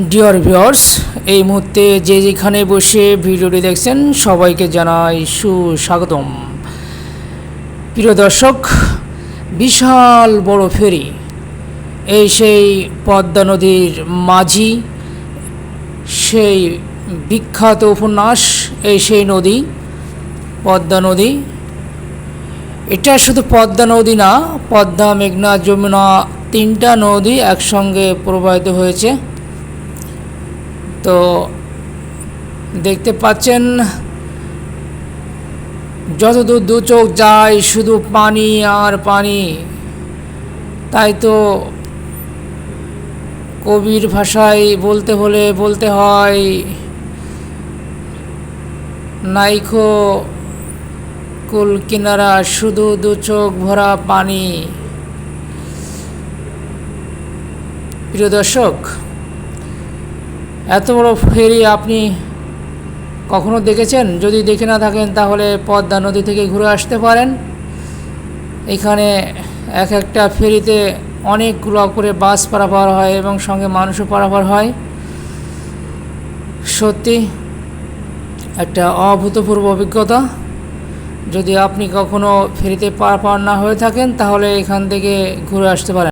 Dear viewers এই মুহূর্তে যে যেখানে বসে ভিডিওটি দেখছেন, সবাইকে জানাই সুস্বাগতম। প্রিয় দর্শক, বিশাল বড় ফেরি, এই সেই পদ্মা নদীর মাঝি, সেই বিখ্যাত উপন্যাস, এই সেই নদী, পদ্মা নদী। এটা শুধু পদ্মা নদী না, পদ্মা, মেঘনা, যমুনা তিনটা নদী একসঙ্গে প্রবাহিত হয়েছে। তো দেখতে পাচ্ছেন, যতদূর দু চোখ যায় শুধু পানি আর পানি। তাই তো কবির ভাষায় বলতে হলে বলতে হয়, নাইখো কুল কিনারা শুধু দু চোখ ভরা পানি। প্রিয় দর্শক এত বড় ফেরি আপনি কখনো দেখেছেন? যদি দেখে না থাকেন, তাহলে পদ্মা নদী থেকে ঘুরে আসতে পারেন। এখানে এক একটা ফেরিতে অনেকগুলো করে বাস পারাপার হয় এবং সঙ্গে মানুষও পারাপার হয়। সত্যি, একটা অভূতপূর্ব অভিজ্ঞতা। যদি আপনি কখনো ফেরিতে পারাপার না হয়ে থাকেন, তাহলে এখান থেকে ঘুরে আসতে পারেন।